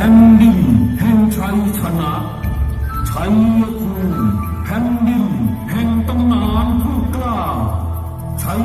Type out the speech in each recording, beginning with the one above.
แผ่นดินแห่งชัยชนะชัยภูมิแผ่นดินแห่งตำนานผู้กล้าชัย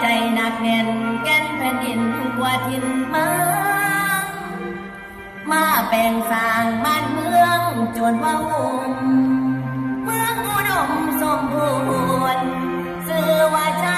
ใจหนักแน่นแก่นแผ่นดินกว่าทินเมืองมาแปลงสร้างบ้านเมืองจนว่าหุ่มเมืองอุดมสมบูรณ์สื่อว่าใจ